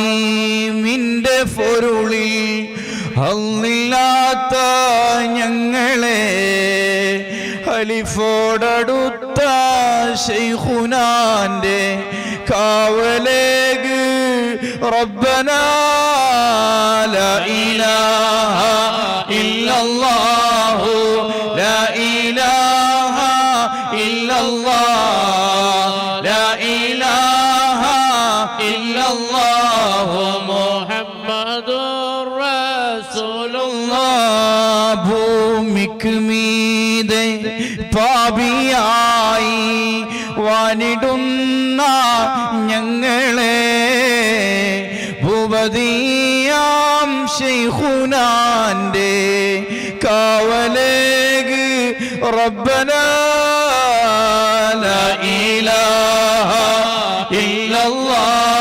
അലിഫിലാമീമിന്റെ പൊരുളിൽ അന്നില്ലാത്ത ഞങ്ങളെ അലിഫോടടുത്ത ഷെയ്ഖുനാന്റെ കാവലേഗ് റബ്ബനാ ലാ ഇലാഹ ഇല്ലല്ലാഹ് ഇല്ലല്ലാഹു മുഹമ്മദുർ റസൂലുള്ളാഹ് ഭൂമിക്ക് മീതെ പാപിയായി വാനിടുന്ന ഞങ്ങളെ ഭൂപതിയാം ഷെയ്ഖുനാന്റെ കാവലേഗ് റബ്ബന ലാ ഇലാഹ ഇല്ലല്ലാഹു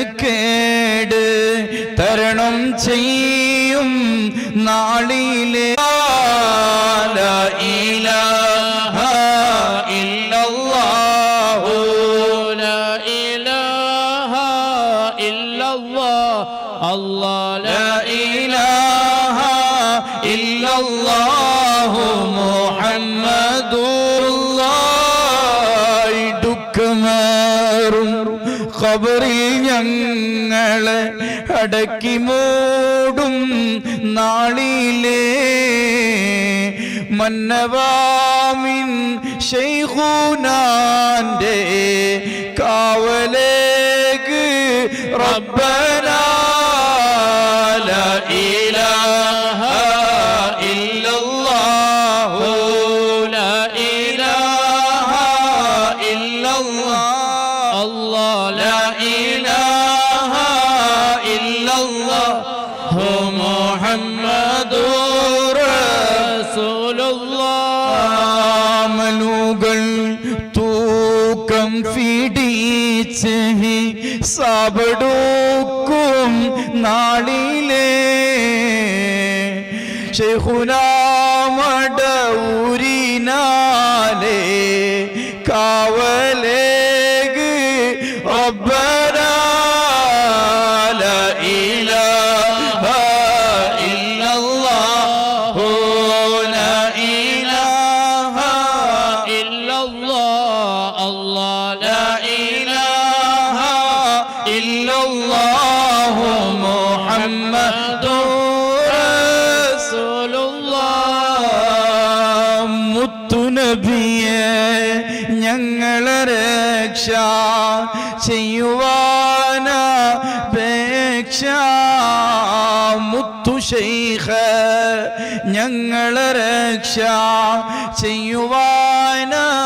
ശരണക്കേട് തരണം ചെയ്യും നാളിലെ. ഇല്ലല്ലാഹു. لا ഞങ്ങളെ അടക്കി മൂടും നാളിലേ. മന്നവാമിൻ ഷെയ്ഖുനാന്റെ കാവലേക്ക് റബ്ബന കാമലുകൾ തൂക്കം ഫിടിച്ച് സാബടൂക്കും നാളിലേ. ഷെഹുനാമടവും إلا الله محمد رسول الله മുത്തുനബിയെ ഞങ്ങളെ രക്ഷ ചെയ്യുവാനപേക്ഷ മുത്തു ശൈഖ ഞങ്ങളെ രക്ഷ ചെയ്യുവാനപേക്ഷ